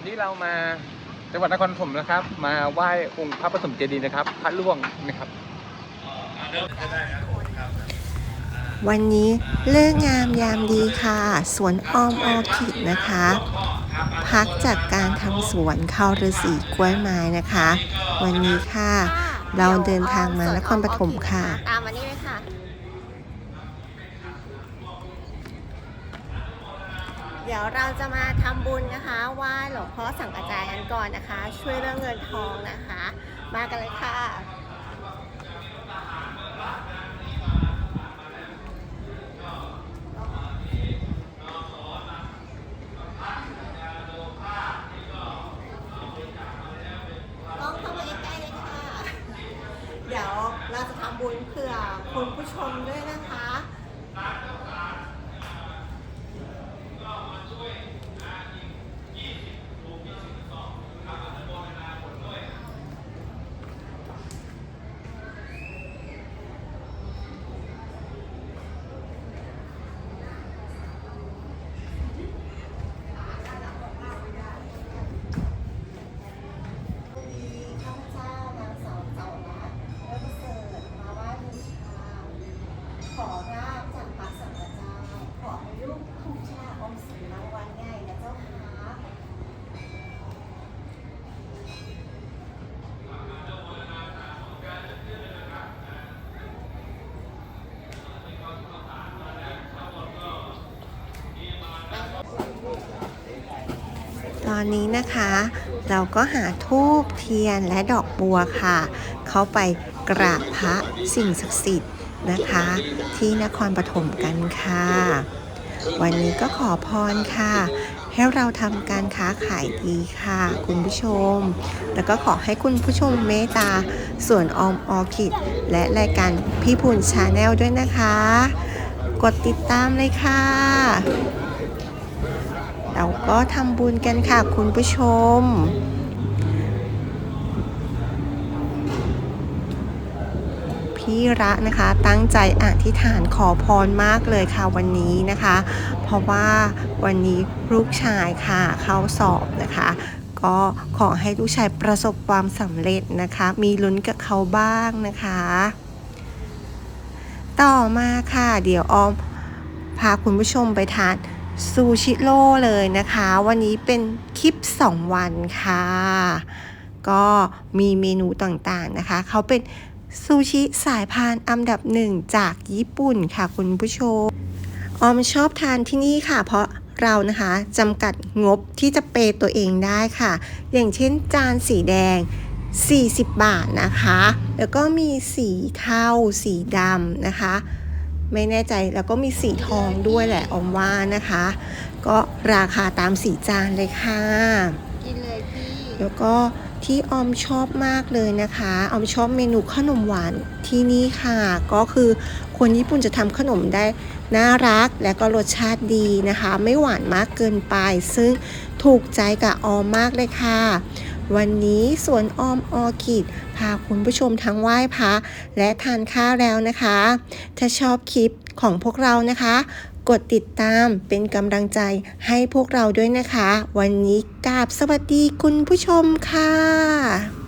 วันนี้เรามาจังหวัดนครปฐมนะครับ มาไหว้องค์พระปฐมเจดีย์นะครับ พระล่วงนะครับวันนี้เลิกงามยามดีค่ะ สวนออมออคิดนะคะ พักจากการทำสวนเข้าฤาษีกล้วยไม้นะคะ วันนี้ค่ะ เราเดินทางมานครปฐมค่ะ ตามมานี่เลยค่ะ เดี๋ยวเราจะมาทำบุญนะคะไหว้หลวงพ่อสังกระจายกันก่อนนะคะ ช่วยเรื่องเงินทองนะคะ มากันเลยค่ะเข้ามาใกล้ๆเลยค่ะเดี๋ยวเราจะทำบุญเผื่อคุณผู้ชมด้วยนะคะ มีข้าพเจ้านางสาวเจ้ารัตน์และประเสริฐมาไหว้บูชาขอราบจากพระสังฆเจ้า ขอให้ ลูกถูกชาอมสินรางวัลใหญ่นะเจ้าค่ะตอนนี้นะคะ เราก็หาทูบเทียนและดอกบัวค่ะ เขาไปกราบพระสิ่งศักดิ์สิทธิ์นะคะ ที่นครปฐมกันค่ะ วันนี้ก็ขอพรค่ะ ให้เราทำการค้าขายดีค่ะ คุณผู้ชม แล้วก็ขอให้คุณผู้ชมเมตตาส่วนออมออคิด และรายการพี่พุนชาแนลด้วยนะคะ กดติดตามเลยค่ะ เราก็ทำบุญกันค่ะคุณผู้ชม พี่ระนะคะ ตั้งใจอธิษฐานขอพรมากเลยค่ะวันนี้นะคะ เพราะว่าวันนี้ลูกชายค่ะเข้าสอบนะคะ ก็ขอให้ลูกชายประสบความสำเร็จนะคะ มีลุ้นกับเขาบ้างนะคะ ต่อมาค่ะ เดี๋ยวออมพาคุณผู้ชมไปทานซูชิโร่เลยนะคะ วันนี้เป็นคลิป 2 วันค่ะ ก็มีเมนูต่างๆนะคะ เขาเป็น ซูชิสายพานอันดับหนึ่งจากญี่ปุ่นค่ะคุณผู้ชม ออมชอบทานที่นี่ค่ะ เพราะเรานะคะจำกัดงบที่จะเปย์ตัวเองได้ค่ะ อย่างเช่นจานสีแดง 40 บาทนะคะ แล้วก็มีสีเทาสีดำนะคะ ไม่แน่ใจแล้วก็มีสีทองด้วยแหละออมว่านะคะ ก็ราคาตามสีจานเลยค่ะกินเลยพี่แล้วก็ ที่ออมชอบมากเลยนะคะออมชอบเมนูขนมหวานที่นี่ค่ะ ก็คือคนญี่ปุ่นจะทำขนมได้น่ารักและก็รสชาติดีนะคะ ไม่หวานมากเกินไป ซึ่งถูกใจกับออมมากเลยค่ะ วันนี้สวนออมออคิด พาคุณผู้ชมทั้งไหว้พระและทานข้าวแล้วนะคะ ถ้าชอบคลิปของพวกเรานะคะ กดติดตามเป็นกำลังใจให้พวกเราด้วยนะคะ วันนี้กราบสวัสดีคุณผู้ชมค่ะ